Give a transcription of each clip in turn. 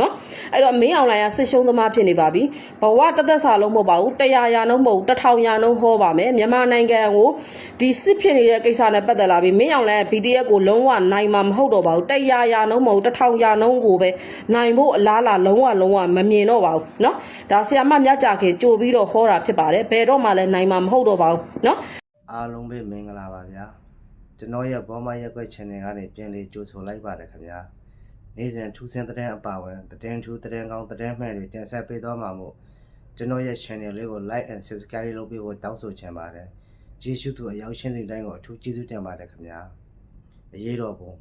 နော်အဲ့တော့မင်းအောင်လိုင်ကစစ်ရှုံးသမားဖြစ်နေပါပြီဘဝတသက်စာလုံးမဟုတ်ပါဘူး100ရာနှုန်းမဟုတ်ဘူး1000ရာနှုန်းဟောပါမယ်မြန်မာနိုင်ငံကိုဒီစစ်ဖြစ်နေတဲ့ကိစ္စနဲ့ပတ်သက်လာပြီးမင်းအောင်လိုင်က BTF ကိုလုံးဝနိုင်မှာမဟုတ်တော့ပါဘူး100ရာနှုန်းမဟုတ်ဘူး1000ရာနှုန်းကိုပဲနိုင်ဖို့အလားအလာလုံးဝလုံးဝမမြင်တော့ပါဘူးနော်ဒါဆရာမမြကြခင်ကြိုပြီးတော့ဟောတာဖြစ်ပါတယ်ဘယ်တော့မှလည်းနိုင်မှာမဟုတ်တော့ပါဘူးနော်အားလုံးပဲမင်္ဂလာပါဗျာကျွန်တော်ရဲ့ဘောမရက်ွက် channel ကနေပြန်လေးကြိုဆိုလိုက်ပါတယ်ခင်ဗျာ နေ့စဉ်ထူးဆန်းတဲ့အပါဝင်သတင်းထူးသတင်းကောင်းသတင်းမှန်တွေတင်ဆက်ပေးသွားမှာမို့ကျွန်တော်ရဲ့ channel လေးကို like and subscribe လုပ်ပေးဖို့တောင်းဆိုချင်ပါတယ်ကျေးဇူးတူအရောက်ရှင်းတဲ့တိုင်းကိုအထူးကျေးဇူးတင်ပါတယ်ခင်ဗျာအရေးတော်ပုံ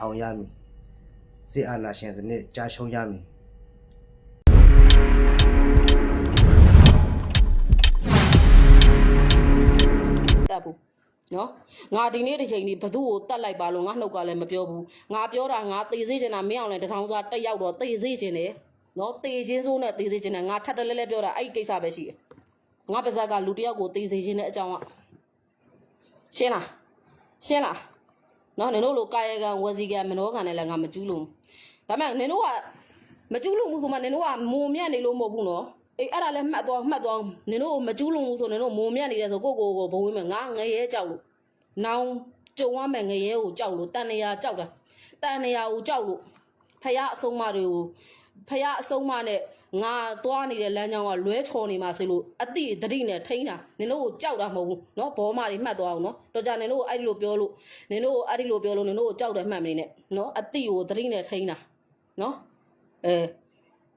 အောင်ရမည်စစ်အာဏာရှင်စနစ်ကြာရှုံးရမည် နော်ငါဒီနေ့တစ်ချိန်ဒီဘသူ့ကိုတတ်လိုက်ပါလို့ငါနှုတ်ကလည်းမပြောဘူးငါပြောတာငါသေစေချင်တာမင်းအောင်လည်းတထောင်စားတက်ရောက်တော့သေစေချင်တယ်နော်သေချင်းစိုးနဲ့သေစေချင်တယ်ငါထပ်တလဲလဲပြောတာအဲ့ဒီကိစ္စပဲရှိတယ်ငါပါဇက်ကလူတစ်ယောက်ကိုသေစေချင်တဲ့အကြောင်းကရှင်းလားရှင်းလားနော်နင်တို့လိုကာယကံဝစီကံမနောကံနဲ့လည်းငါမကျူးလို့ဒါပေမဲ့နင်တို့ကမကျူးလို့မှုဆိုမှနင်တို့ကမုံမြတ်နေလို့မဟုတ်ဘူးနော် အေးအဲ့ဒါလည်းမှတ်သွားမှတ်သွားနင်တို့မကျူးလို့မှုဆိုနင်တို့မုံမြတ်နေတယ်ဆိုကိုကိုကိုဘုံဝင်မယ်ငါငရဲကြောက်လို့ နောင်ကြုံရမယ်ငရဲကိုကြောက်လို့တန်နေရာကြောက်တာတန်နေရာကိုကြောက်လို့ဖះအဆုံးမတွေကိုဖះအဆုံးမနဲ့ငါသွားနေတဲ့လမ်းကြောင်းကလွဲချော်နေမှာဆိုလို့အတိတတိနဲ့ထိန်းတာနင်တို့ကိုကြောက်တာမဟုတ်ဘူးเนาะဘောမတွေမှတ်သွားအောင်เนาะတော်ကြနင်တို့ကိုအဲ့ဒီလိုပြောလို့နင်တို့ကိုအဲ့ဒီလိုပြောလို့နင်တို့ကိုကြောက်တယ်မှတ်မနေနဲ့เนาะအတိကိုတတိနဲ့ထိန်းတာเนาะအဲ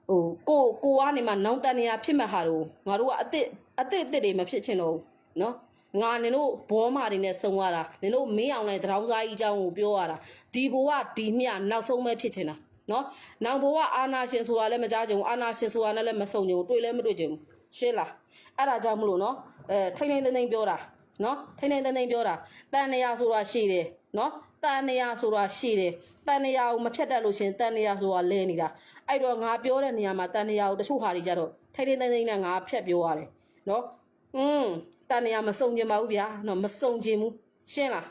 ဟိုကိုကိုကနေမှနောင်တန်နေရဖြစ်မဲ့ဟာတို့ငါတို့ကအစ်စ်အစ်စ်အစ်စ်တွေမဖြစ်ချင်တော့ဘူးနော်ငါနင်တို့ဘောမာတွေနဲ့ဆုံရတာနင်တို့မင်းအောင်နဲ့တရောင်းစားကြီးအကြောင်းကိုပြောရတာဒီဘဝဒီမျှနောက်ဆုံးပဲဖြစ်ချင်တာနော်နောက်ဘဝအာနာရှင်ဆိုတာလည်းမကြကြုံအာနာရှင်ဆိုတာနဲ့လည်းမဆုံကြုံတွေ့လည်းမတွေ့ကြုံရှင်းလားအဲ့ဒါကြောင့်မလို့နော်အဲထိနေနေပြောတာနော်ထိနေနေပြောတာတန်နေရဆိုတာရှိတယ်နော်တန်နေရဆိုတာရှိတယ်တန်နေရကိုမဖြတ်တတ်လို့ရှင်တန်နေရဆိုတာလဲနေတာ အဲ့တော့ငါပြောတဲ့နေရာမှာတန်နေရကိုတချို့ဟာတွေကြတော့ထိန်းထိန်းသိမ်းသိမ်းနဲ့ငါဖြတ်ပြောရတယ်နော်อืมတန်နေရမစုံကျင်ပါဘူးဗျာနော်မစုံကျင်ဘူးရှင်းလား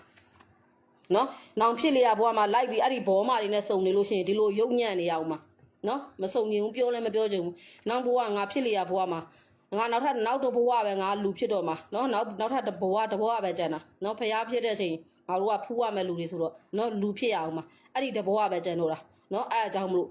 နော်နောင်ဖြစ်လေရဘွားမှာလိုက်ပြီးအဲ့ဒီဘောမတွေနဲ့စုံနေလို့ရှိရင်ဒီလိုရုပ်ညံ့နေရအောင်မှာနော်မစုံကျင်ဘူးပြောလည်းမပြောချင်ဘူးနောက်ဘွားငါဖြစ်လေရဘွားမှာငါနောက်ထပ်နောက်တစ်ဘဝပဲငါလူဖြစ်တော့မှာနော်နောက်နောက်ထပ်တစ်ဘဝတစ်ဘဝပဲကျန်တာနော်ဖျားဖြစ်တဲ့အချိန်ငါတို့ကဖူးရမယ်လူတွေဆိုတော့နော်လူဖြစ်ရအောင်မှာအဲ့ဒီတစ်ဘဝပဲကျန်တော့တာနော်အဲ့အကြောင်းမလို့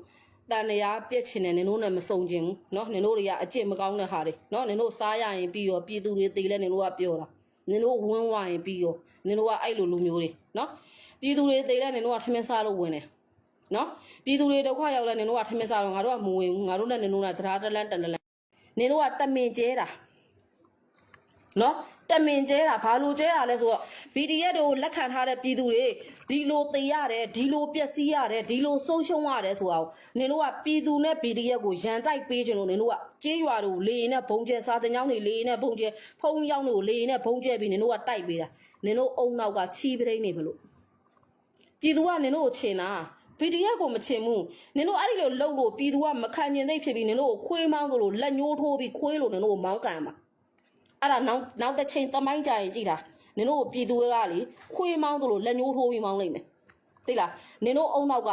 တန်နေရပြက်ချင်တယ်နင်တို့နဲ့မစုံကျင်ဘူးเนาะနင်တို့တွေကအကျင့်မကောင်းတဲ့ဟာတွေเนาะနင်တို့စားရရင်ပြီးရောပြည်သူတွေတေးလဲနင်တို့ကပြောတာနင်တို့ဝင်းဝိုင်းပြီးရောနင်တို့ကအဲ့လိုလူမျိုးတွေเนาะပြည်သူတွေတေးလဲနင်တို့ကထမင်းစားလို့ဝင်တယ်เนาะပြည်သူတွေဒုက္ခရောက်လဲနင်တို့ကထမင်းစားတော့ငါတို့ကမဝင်ဘူးငါတို့နဲ့နင်တို့ကတရားတလန်းတန်တလန်းနင်တို့ကတမင်ကျဲတာ နော်တမင်ကျဲတာဘာလို့ကျဲတာလဲဆိုတော့ BDS တွေကိုလက်ခံထားတဲ့ပြည်သူတွေဒီလိုတေရတယ်ဒီလိုပျက်စီးရတယ်ဒီလိုဆုံးရှုံးရတယ်ဆိုတာကိုနင်တို့ကပြည်သူနဲ့ BDS ကိုရန်တိုက်ပေးခြင်းလို့နင်တို့ကကြေးရွာတွေကိုလေရင်နဲ့ဘုံကျဲစာတင်ကြောင်းတွေလေရင်နဲ့ဘုံကျဲဖုံကြောင်းတွေကိုလေရင်နဲ့ဘုံကျဲပြီးနင်တို့ကတိုက်ပေးတာနင်တို့အုံနောက်ကချီးပထိန်နေမလို့ပြည်သူကနင်တို့ကိုချင်တာ PDF ကိုမချင်ဘူးနင်တို့အဲ့ဒီလိုလှုပ်လို့ပြည်သူကမခံကျင်သိပ်ဖြစ်ပြီးနင်တို့ကိုခွေးမောင်းသလိုလက်ညှိုးထိုးပြီးခွေးလို့နင်တို့ကိုမောင်းကန်မှာ အဲ့ဒါနောက်နောက်တစ်ချိန်သမိုင်းကြရင်ကြည်တာနင်တို့ပြည်သူတွေကလေခွေးမောင်းသလိုလက်ညှိုးထိုးပြီးမောင်းလိုက်မယ်သိလားနင်တို့အုံနောက်က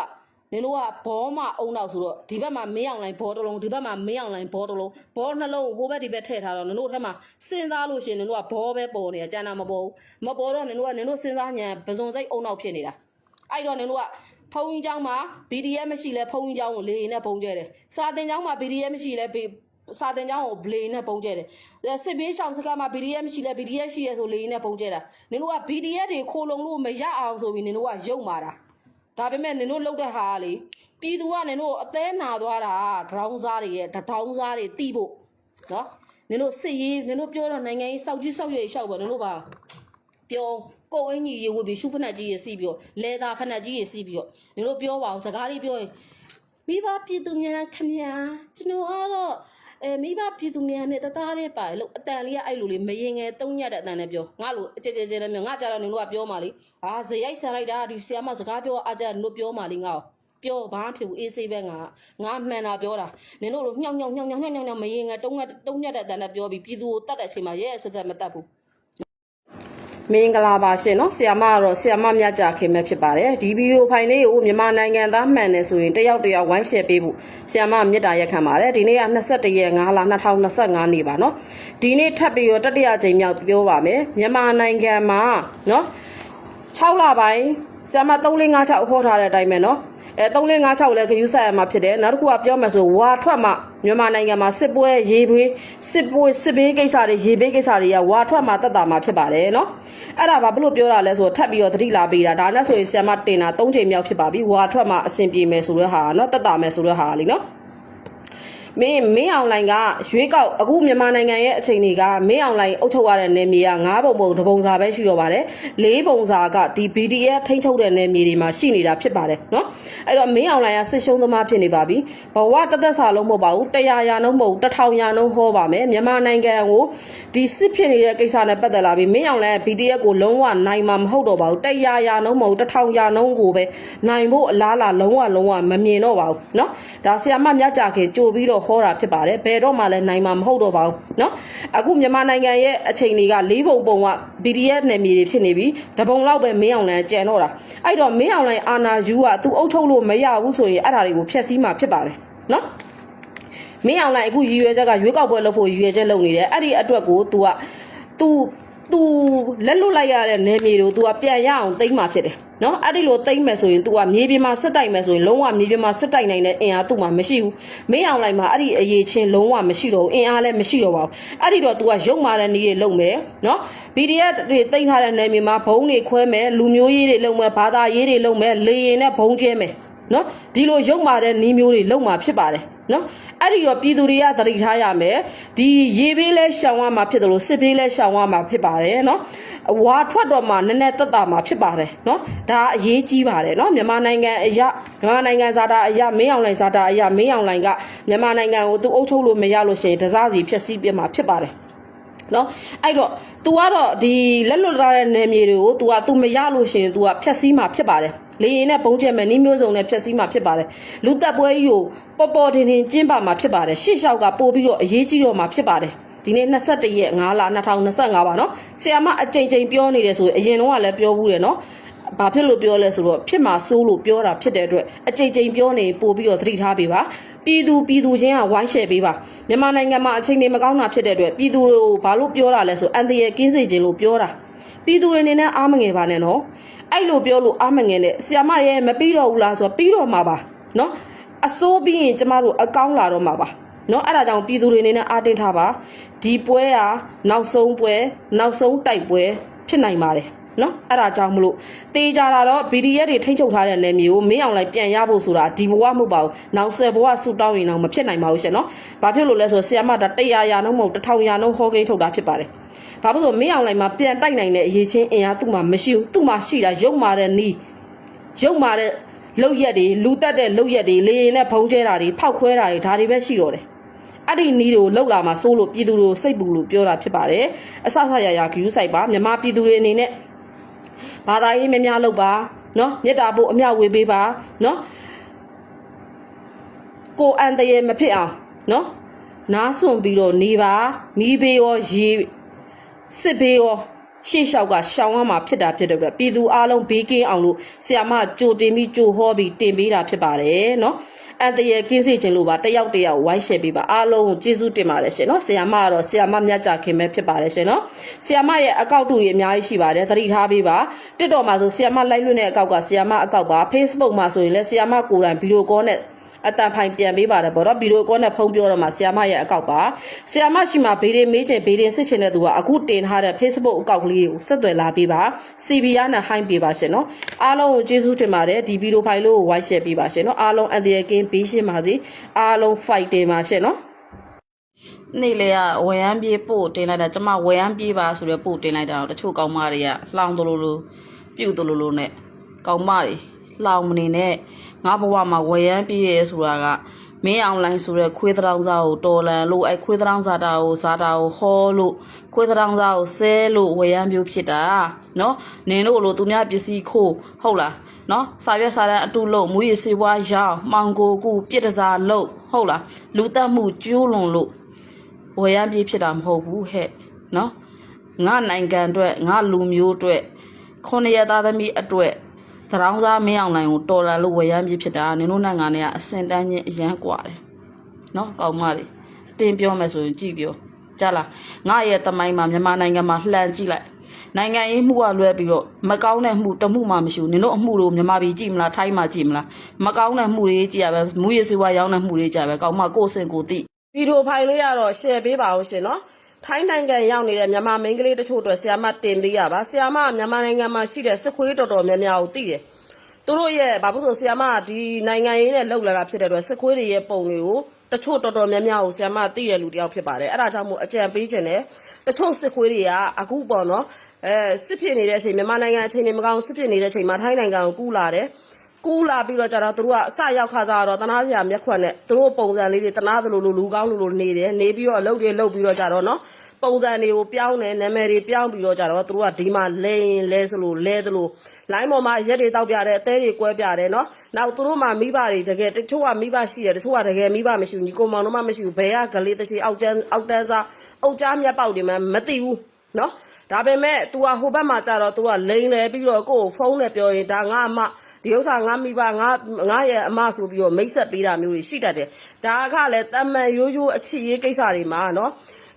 နင်တို့ကဘောမအုံနောက်ဆိုတော့ဒီဘက်မှာမင်းအောင်လိုင်းဘောတစ်လုံးဒီဘက်မှာမင်းအောင်လိုင်းဘောတစ်လုံးဘောနှလုံးကိုဟိုဘက်ဒီဘက်ထည့်ထားတော့နင်တို့ထက်မှာစဉ်းစားလို့ရှိရင်နင်တို့ကဘောပဲပေါ်နေတာကျန်တာမပေါ်ဘူးမပေါ်တော့နင်တို့ကနင်တို့စဉ်းစားညံပဇွန်စိတ်အုံနောက်ဖြစ်နေတာအဲ့တော့နင်တို့ကဖုံကြီးเจ้าမှာ BDS မရှိလဲဖုံကြီးเจ้าကိုလေရင်နဲ့ပုံကျဲတယ်စာတင်เจ้าမှာ BDS မရှိလဲဘေး စာတင်ကြောင်းကိုဘလေနဲ့ပုံကျဲတယ်စစ်ဘေးရှောင်စကားမှာ BDF မရှိလဲ BDF ရှိရဲဆိုလေနဲ့ပုံကျဲတာနင်တို့က BDF တွေခိုလုံလို့မရအောင်ဆိုပြီးနင်တို့ကယုံမာတာဒါပေမဲ့နင်တို့လောက်တဲ့ဟာလေပြည်သူကနင်တို့အသေးနာသွားတာဒေါင်းစားတွေရဲ့ဒေါင်းစားတွေတီးဖို့နော်နင်တို့စစ်ရေးနင်တို့ပြောတော့နိုင်ငံရေးစောက်ကြီးစောက်ရွေးရှောက်ပါနင်တို့ပါပြောကိုအင်ကြီးရေဝတ်ပြီးရှုဖက်နှက်ကြီးရစီးပြီးတော့လေသာဖက်နှက်ကြီးရစီးပြီးတော့နင်တို့ပြောပါအောင်စကားလေးပြောရင်မိဘပြည်သူများခင်ဗျာကျွန်တော်ကတော့ အဲမိဘပြည်သူများနဲ့တသားလေးပါလို့အတန်လေးကအဲ့လိုလေးမရင်ငယ်တုံးရတဲ့အတန်နဲ့ပြောငါလို့အကြဲကြဲကြဲနဲ့ပြောငါကြတော့နင်တို့ကပြောမှလေအာဇရိုက်ဆန်လိုက်တာဒီဆရာမစကားပြောအားကြနင်တို့ပြောမှလေငါ့ကိုပြောဘာမှဖြစ်ဘူးအေးဆေးပဲငါငါမှန်တာပြောတာနင်တို့လိုညောင်ညောင်ညောင်ညောင်ညောင်ညောင်မရင်ငယ်တုံးရတုံးရတဲ့အတန်နဲ့ပြောပြီးပြည်သူကိုတတ်တဲ့အချိန်မှာရဲရဲစက်စက်မတတ်ဘူး မင်္ဂလာပါရှင်နော်ဆရာမကတော့ဆရာမမြကြခင်ပဲဖြစ်ပါတယ်ဒီဗီဒီယိုဖိုင်လေးကိုမြန်မာနိုင်ငံသားမှန်တယ်ဆိုရင်တယောက်တယောက်ဝိုင်းရှယ်ပေးဖို့ဆရာမမြစ်တာရက်ခံပါတယ်ဒီနေ့က21ရက်5လ2025နေ့ပါနော်ဒီနေ့ထပ်ပြီးတော့တတိယကြိမ်မြောက်ပြောပါမယ်မြန်မာနိုင်ငံမှာနော်6လပိုင်းဆရာမ3556ဟောထားတဲ့အတိုင်းပဲနော် အဲ3556လည်းဂယူးဆက်ရမှာဖြစ်တယ်နောက်တစ်ခုကပြောမယ်ဆိုဝါထွက်မှမြန်မာနိုင်ငံမှာစစ်ပွဲရေပွေးစစ်ပွဲစစ်ဘေးကိစ္စတွေရေဘေးကိစ္စတွေကဝါထွက်မှတက်တာမှဖြစ်ပါတယ်နော်အဲ့ဒါဘာလို့ပြောတာလဲဆိုတော့ထပ်ပြီးတော့သတိလာပေးတာဒါနဲ့ဆိုရင်ဆီယမတင်တာ၃ချိန်မြောက်ဖြစ်ပါပြီဝါထွက်မှအဆင်ပြေမယ်ဆိုတဲ့ဟာနော်တက်တာမယ်ဆိုတဲ့ဟာလीနော် မင်းမင်းအောင်လိုင်ကရွေးကောက်အခုမြန်မာနိုင်ငံရဲ့အခြေအနေကမင်းအောင်လိုင်အုပ်ချုပ်ရတဲ့နယ်မြေက9ပုံပုံတပုံစာပဲရှိတော့ပါတယ်၄ပုံစာကဒီ BDF ထိန်းချုပ်တဲ့နယ်မြေတွေမှာရှိနေတာဖြစ်ပါတယ်နော်အဲ့တော့မင်းအောင်လိုင်ကစစ်ရှုံးသမားဖြစ်နေပါပြီဘဝတသက်စာလုံးမဟုတ်ပါဘူး100ရာနှုန်းမဟုတ်1000ရာနှုန်းဟောပါမယ်မြန်မာနိုင်ငံကိုဒီစစ်ဖြစ်နေတဲ့ကိစ္စနဲ့ပတ်သက်လာပြီးမင်းအောင်လိုင်က BDF ကိုလုံးဝနိုင်မှာမဟုတ်တော့ပါဘူး100ရာနှုန်းမဟုတ်1000ရာနှုန်းကိုပဲနိုင်ဖို့အလားအလာလုံးဝလုံးဝမမြင်တော့ပါဘူးနော်ဒါဆီယာမမြကြခင်ကြိုပြီးတော့ဟောတာဖြစ်ပါတယ်ဘယ်တော့မှလည်းနိုင်မှာမဟုတ်တော့ပါဘူးเนาะအခုမြန်မာနိုင်ငံရဲ့အချိန်တွေက၄ပုံပုံက BDF နယ်မြေတွေဖြစ်နေပြီတပုံလောက်ပဲမင်းအောင်လိုင်ကြံတော့တာအဲ့တော့မင်းအောင်လိုင်အာနာယူကသူအုပ်ချုပ်လို့မရဘူးဆိုရင်အဲ့ဒါတွေကိုဖျက်ဆီးမှာဖြစ်ပါတယ်เนาะ မင်းအောင်လိုက်အခုရည်ရွယ်ချက်ကရွေးကောက်ပွဲလုပ်ဖို့ရည်ရွယ်ချက်လုပ်နေတယ်အဲ့ဒီအတွက်ကို तू က तू तू လက်လွတ်လိုက်ရတဲ့နယ်မြေကို तू ကပြန်ရအောင်သိမ်းမှာဖြစ်တယ်နော်အဲ့ဒီလိုသိမ်းမယ်ဆိုရင် तू ကမြေပြင်မှာစစ်တိုက်မယ်ဆိုရင်လုံးဝမြေပြင်မှာစစ်တိုက်နိုင်တဲ့အင်အားသူ့မှာမရှိဘူးမင်းအောင်လိုက်မှာအဲ့ဒီအရေးချင်းလုံးဝမရှိတော့ဘူးအင်အားလည်းမရှိတော့ပါဘူးအဲ့ဒီတော့ तू ကရုပ်မာတဲ့နည်းတွေလုပ်မယ်နော် PDF တွေသိမ်းထားတဲ့နယ်မြေမှာဘုံတွေခွဲမယ်လူမျိုးရေးတွေလုပ်မယ်ဘာသာရေးတွေလုပ်မယ်လေရင်နဲ့ဘုံကျဲမယ်နော်ဒီလိုရုပ်မာတဲ့နည်းမျိုးတွေလုပ်မှာဖြစ်ပါတယ် နော်အဲ့ဒီတော့ပြည်သူတွေကသတိထားရမယ်ဒီရေဘေးလဲရှောင်ရမှာဖြစ်တယ်လို့စစ်ဘေးလဲရှောင်ရမှာဖြစ်ပါတယ်နော်ဝါထွက်တော့မှနည်းနည်းတက်တာမှာဖြစ်ပါတယ်နော်ဒါအရေးကြီးပါတယ်နော်မြန်မာနိုင်ငံအရာမြန်မာနိုင်ငံဇာတာအရာမင်းအောင်လိုင်ဇာတာအရာမင်းအောင်လိုင်ကမြန်မာနိုင်ငံကိုသူအုပ်ချုပ်လို့မရလို့ရှိရင်တစားစီဖြစ်စီပြမှာဖြစ်ပါတယ် နော်အဲ့တော့ तू ကတော့ဒီလက်လွတ်ထားတဲ့နယ်မြေတွေကို तू က तू မရလို့ရှိရင် तू ကဖျက်ဆီးမှာဖြစ်ပါတယ် လေရင်နဲ့ပုံကျက်မဲ့နှီးမျိုးစုံနဲ့ဖြက်စီးမှာဖြစ်ပါတယ်လူသက်ပွဲကြီးကိုပေါ်ပေါ်တင်တင်ကျင်းပါမှာဖြစ်ပါတယ်ရှစ်လျှောက်ကပို့ပြီးတော့အရေးကြီးတော့မှာဖြစ်ပါတယ်ဒီနေ့21ရက်9လ2025ပါနော်ဆရာမအကြိမ်ကြိမ်ပြောနေတယ်ဆိုရင်အရင်တော့လည်းပြောဘူးတယ်နော်ဘာဖြစ်လို့ပြောလဲဆိုတော့ဖြစ်မှာစိုးလို့ပြောတာဖြစ်တဲ့အတွက်အကြိမ်ကြိမ်ပြောနေပို့ပြီးတော့သတိထားပေးပါပြည်သူပြည်သူချင်းကဝိုင်းရှယ်ပေးပါမြန်မာနိုင်ငံမှာအချိန်တွေမကောင်းတာဖြစ်တဲ့အတွက်ပြည်သူတို့ဘာလို့ပြောတာလဲဆိုအန်တရယ်ကင်းစေခြင်းလို့ပြောတာ ပြည်သူတွေအနေနဲ့အားမငယ်ပါနဲ့နော်အဲ့လိုပြောလို့အားမငယ်နဲ့ဆီယာမရဲ့မပြီးတော့ဘူးလားဆိုတော့ပြီးတော့မှာပါနော်အစိုးပြီးရင်ကျမတို့အကောင်းလာတော့မှာပါနော်အဲ့ဒါကြောင့်ပြည်သူတွေအနေနဲ့အားတင်းထားပါဒီပွဲဟာနောက်ဆုံးပွဲနောက်ဆုံးတိုက်ပွဲဖြစ်နိုင်ပါတယ်နော်အဲ့ဒါကြောင့်မလို့တေးကြတာတော့ BDS တွေထိန်းချုပ်ထားတဲ့နယ်မြေကိုမင်းအောင်လိုက်ပြန်ရဖို့ဆိုတာဒီဘဝမဟုတ်ပါဘူးနောက်ဆက်ဘဝဆူတောင်းရင်တော့မဖြစ်နိုင်ပါဘူးရှင်နော်ဘာဖြစ်လို့လဲဆိုတော့ဆီယမဒါ100ရာနှုန်းမဟုတ်1000ရာနှုန်းဟောကိန်းထုတ်တာဖြစ်ပါတယ် ဘာဖြစ်လို့မင်းအောင်လိုက်မှာပြန်တိုက်နိုင်တဲ့အရေးချင်းအင်အားသူ့မှာမရှိဘူးသူ့မှာရှိတာရုပ်မာတဲ့နီးရုပ်မာတဲ့လောက်ရက်တွေလူတက်တဲ့လောက်ရက်တွေလေရင်နဲ့ဖုံးကျဲတာတွေဖောက်ခွဲတာတွေဒါတွေပဲရှိတော့တယ်အဲ့ဒီနီးတွေကိုလောက်လာမှာစိုးလို့ပြည်သူတို့စိတ်ပူလို့ပြောတာဖြစ်ပါတယ်အဆဆရရဂယူးဆိုင်ပါမြန်မာပြည်သူတွေအနေနဲ့ဘာသာရေးများများလုပ်ပါနော်မေတ္တာဖို့အမျှဝေပေးပါနော်ကိုအန်တရေမဖြစ်အောင်နော်နားဆွန်ပြီးတော့နေပါမိဘေးရောရေ စစ်ဘေးရောရှေ့လျှောက်ကရှောင်းရမှာဖြစ်တာဖြစ်တဲ့အတွက်ပြည်သူအလုံးဘေးကင်းအောင်လို့ဆီယာမကြိုတင်ပြီးကြိုဟောပြီးတင်ပေးတာဖြစ်ပါတယ်နော်အန်တရေကင်းစေခြင်းလို့ပါတယောက်တယောက်ဝိုင်းရှယ်ပေးပါအားလုံးကိုကျေးဇူးတင်ပါတယ်ရှင်နော်ဆီယာမကတော့ဆီယာမမြတ်ကြခင်ပဲဖြစ်ပါတယ်ရှင်နော်ဆီယာမရဲ့အကောက်တူတွေအများကြီးရှိပါတယ်သတိထားပေးပါတစ်တော်မှာဆိုဆီယာမလိုက်လွှင့်တဲ့အကောက်ကဆီယာမအကောက်ပါ Facebook မှာဆိုရင်လည်းဆီယာမကိုယ်တိုင်ဗီဒီယိုကောနဲ့ အတန်ဖိုင်ပြန်ပေးပါတယ်ပေါ့နော်ဗီဒီယိုကောနဲ့ဖုန်းပြောတော့မှဆီယာမရဲ့အကောက်ပါဆီယာမရှိမှဘေးရင်မေးချင်ဘေးရင်စစ်ချင်တဲ့သူကအခုတင်ထားတဲ့ Facebook အကောက်ကလေးကိုဆက်သွယ်လာပေးပါ CBR နဲ့ high ပေးပါရှင်နော်အားလုံးကိုကျေးဇူးတင်ပါတယ်ဒီဗီဒီယိုဖိုင်လေးကိုဝိုင်းရှယ်ပေးပါရှင်နော်အားလုံးအန်တရကင်းပေးရှင်းပါစေအားလုံး fight တင်ပါရှင်နော်နေ့လေကဝယ်ရမ်းပြေးပို့တင်လိုက်တာကျမဝယ်ရမ်းပြေးပါဆိုတော့ပို့တင်လိုက်တာတော့တချို့ကောင်းမတွေကလှောင်တလူလူပြုတ်တလူလူနဲ့ကောင်းမတွေ လှောင်မနေနဲ့ငါဘဝမှာဝယ်ရမ်းပြေးရဲဆိုတာကမင်းအောင်လိုင်းဆိုတဲ့ခွေးတောင်စားကိုတော်လန်လို့အဲခွေးတောင်စားတာကိုစားတာကိုဟောလို့ခွေးတောင်စားကိုဆဲလို့ဝယ်ရမ်းပြိုးဖြစ်တာနော်နင်တို့လိုသူများပစ္စည်းခိုးဟုတ်လားနော်စာရွက်စာတမ်းအတုလို့မူရည်စေဝါရောင်းမောင်ကိုကူပြစ်တစားလို့ဟုတ်လားလူတက်မှုကျိုးလွန်လို့ဝယ်ရမ်းပြေးဖြစ်တာမဟုတ်ဘူးဟဲ့နော်ငါနိုင်ငံအတွက်ငါလူမျိုးအတွက်ခုနှစ်ရက်သားသမီးအတွက် ။သရောင်းစားမင်းအောင်လိုင်ကိုတော်လာလို့ဝယ်ရမ်းပြဖြစ်တာနင်တို့နိုင်ငံတွေကအစင်တန်းချင်းအရန်ကွာတယ်။နော်ကောင်းမလေးအတင်းပြောမယ်ဆိုရင်ကြည့်ပြောကြလားငါရဲ့တမိုင်းမှာမြန်မာနိုင်ငံမှာလှန်ကြည့်လိုက်နိုင်ငံရေးမှုကလွဲပြီးတော့မကောင်းတဲ့မှုတမှုမှမရှိဘူးနင်တို့အမှုတို့မြန်မာပြည်ကြည့်မလားထိုင်းမှာကြည့်မလားမကောင်းတဲ့မှုတွေကြည့်ရပဲမူရစေဝါရောင်းတဲ့မှုတွေကြည့်ရပဲကောင်းမကိုစင်ကိုတိဗီဒီယိုဖိုင်လေးရတော့ share ပေးပါဦးရှင်နော် ထိုင်းနိုင်ငံရောက်နေတဲ့မြန်မာမိန်းကလေးတချို့အတွက်ဆီယာမတင်ပေးရပါဆီယာမကမြန်မာနိုင်ငံမှာရှိတဲ့စစ်ခွေးတော်တော်များများကိုသိတယ်သူတို့ရဲ့ဘာဖြစ်လို့ဆီယာမကဒီနိုင်ငံရေးနဲ့လှုပ်လာတာဖြစ်တဲ့အတွက်စစ်ခွေးတွေရဲ့ပုံတွေကိုတချို့တော်တော်များများကိုဆီယာမသိတဲ့လူတစ်ယောက်ဖြစ်ပါတယ်အဲ့ဒါကြောင့်မို့အကြံပေးခြင်းနဲ့တချို့စစ်ခွေးတွေကအခုပေါ့နော်အဲစစ်ဖြစ်နေတဲ့အချိန်မြန်မာနိုင်ငံအချိန်တွေမကောင်းစစ်ဖြစ်နေတဲ့အချိန်မှာထိုင်းနိုင်ငံကိုကူးလာတယ်ကူးလာပြီးတော့ကြတော့သူတို့ကအစရောက်ခါစားတော့တနာစရာမျက်ခွက်နဲ့သူတို့ပုံစံလေးတွေတနာသလိုလိုလူကောင်းလိုလိုနေတယ်နေပြီးတော့အလုပ်တွေလုပ်ပြီးတော့ကြတော့နော် ပုံစံတွေကိုပြောင်းတယ်နာမည်တွေပြောင်းပြီးတော့ကြတော့သူတို့ကဒီမှာလဲရင်လဲစလို့လဲသလိုလိုင်းပေါ်မှာရက်တွေတောက်ပြတယ်အသေးတွေကွဲပြတယ်နော်နောက်သူတို့မှာမိဘတွေတကယ်တချို့ကမိဘရှိတယ်တချို့ကတကယ်မိဘမရှိဘူးညီကောင်မောင်တို့မှမရှိဘူးဘယ်ကဂလေးတစ်ချီအောက်တန်းအောက်တန်းစားအုတ်ကြားမြတ်ပေါက်တွေမှမသိဘူးနော်ဒါပေမဲ့ तू ကဟိုဘက်မှာကြတော့ तू ကလိန်လဲပြီးတော့ကိုယ့်ကိုဖုန်းနဲ့ပြောရင်ဒါငါအမဒီဥစ္စာငါမိဘငါငါရဲ့အမဆိုပြီးတော့မိတ်ဆက်ပေးတာမျိုးတွေရှိတတ်တယ်ဒါကလည်းတမန်ရိုးရိုးအချစ်ရေးကိစ္စတွေမှာနော်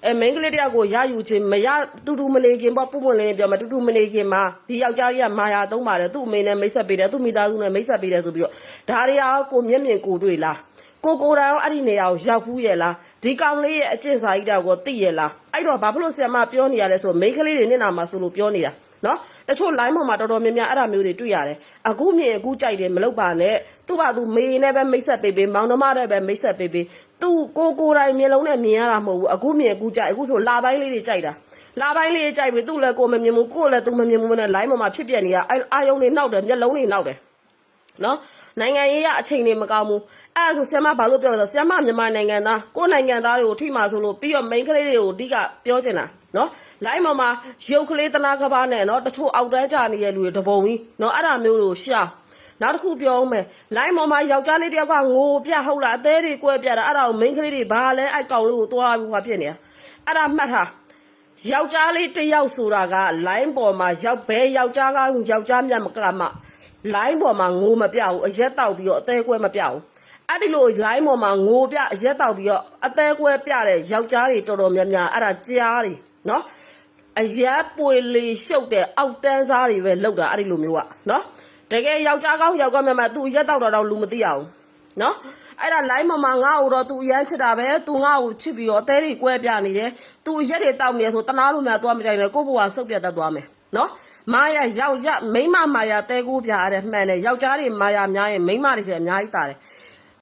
အဲမိန်းကလေးတယောက်ကိုရယူခြင်းမရတူတူမနေခင်ပေါ့ပုံပွင့်လေးပြောမှာတူတူမနေခင်မှာဒီယောက်ျားကြီးကမာယာသုံးပါတယ်သူ့အမေနဲ့မိတ်ဆက်ပေးတယ်သူ့မိသားစုနဲ့မိတ်ဆက်ပေးတယ်ဆိုပြီးတော့ဒါတွေကကိုမျက်မြင်ကိုတွေ့လားကိုကိုယ်တိုင်အဲ့ဒီနေရာကိုရောက်ဘူးရဲ့လားဒီကောင်လေးရဲ့အကျင့်စာကြီးတောက်ကိုသိရဲ့လားအဲ့တော့ဘာဖြစ်လို့ဆရာမပြောနေရလဲဆိုမိန်းကလေးတွေနဲ့နာမှာဆိုလို့ပြောနေတာနော်တချို့ line ပေါ်မှာတော်တော်များများအဲ့ဒါမျိုးတွေတွေ့ရတယ်အခုမြင်အခုကြိုက်တယ်မလုပ်ပါနဲ့သူ့ဘာသူမေနဲ့ပဲမိတ်ဆက်ပေးပေးမောင်နှမနဲ့ပဲမိတ်ဆက်ပေးပေး သူကိုကိုယ်တိုင်မျက်လုံးနဲ့မြင်ရတာမဟုတ်ဘူးအခုမြင်အခုကြိုက်အခုဆိုလာပိုင်းလေးတွေကြိုက်တာလာပိုင်းလေးတွေကြိုက်ပြီသူ့လည်းကိုယ်မမြင်ဘူးကိုယ်လည်းသူမမြင်ဘူးနဲ့ line ပေါ်မှာဖြစ်ပြနေတာအဲ့အာယုံတွေနှောက်တယ်မျက်လုံးတွေနှောက်တယ်နော်နိုင်ငံရေးရအချိန်တွေမကောင်းဘူးအဲ့ဒါဆိုဆ iam မဘာလို့ပြောလဲဆိုဆ iam မမြန်မာနိုင်ငံသားကိုယ့်နိုင်ငံသားတွေကိုထိမှဆိုလို့ပြီးတော့ main ကလေးတွေကိုအဓိကပြောချင်တာနော်လိုင်းပေါ်မှာရုပ်ကလေးတနာကဘာနဲ့နော်တချို့အောက်တန်းကြနေတဲ့လူတွေတပုံကြီးနော်အဲ့ဒါမျိုးတွေကိုရှာ နောက်တစ်ခုပြောအောင်မယ်လိုင်းပေါ်မှာယောက်ျားလေးတယောက်ကငိုပြဟုတ်လားအသေးတွေကွဲပြတာအဲ့ဒါကို main ကလေးတွေဘာလဲအဲ့ကောင်လေးကိုသွားပြီးဟောဖြစ်နေတာအဲ့ဒါမှတ်ထားယောက်ျားလေးတစ်ယောက်ဆိုတာက line ပေါ်မှာရောက်ဘဲယောက်ျားကယောက်ျားမြတ်မကမှ line ပေါ်မှာငိုမပြဘူးအရက်တောက်ပြီးတော့အသေးကွဲမပြဘူးအဲ့ဒီလို line ပေါ်မှာငိုပြအရက်တောက်ပြီးတော့အသေးကွဲပြတဲ့ယောက်ျားတွေတော်တော်များများအဲ့ဒါကြားတွေနော်အရက်ပွေလေရှုပ်တဲ့အောက်တန်းစားတွေပဲလောက်တာအဲ့ဒီလိုမျိုးอ่ะနော် တကယ်ယောက်ျားကောင်းယောက်ျားမြတ်မသူအရက်တောက်တော့လူမသိအောင်နော် အဲ့ဒါ line မှာမှာငါ့ကိုတော့ तू ရမ်းချစ်တာပဲ तू ငါ့ကိုချစ်ပြီးတော့အသေးတွေကွဲပြနေတယ် तू ရက်တွေတောက်နေတယ်ဆိုတနာလို့များသွားမကြိုင်နဲ့ကိုယ့်ဘဝဆုတ်ပြတ်တတ်သွားမယ်နော်မာယာယောက်ရမိန်းမမာယာတဲကိုးပြရတဲ့မှန်တယ်ယောက်ျားတွေမာယာများရင်မိန်းမတွေကျအများကြီးတာတယ်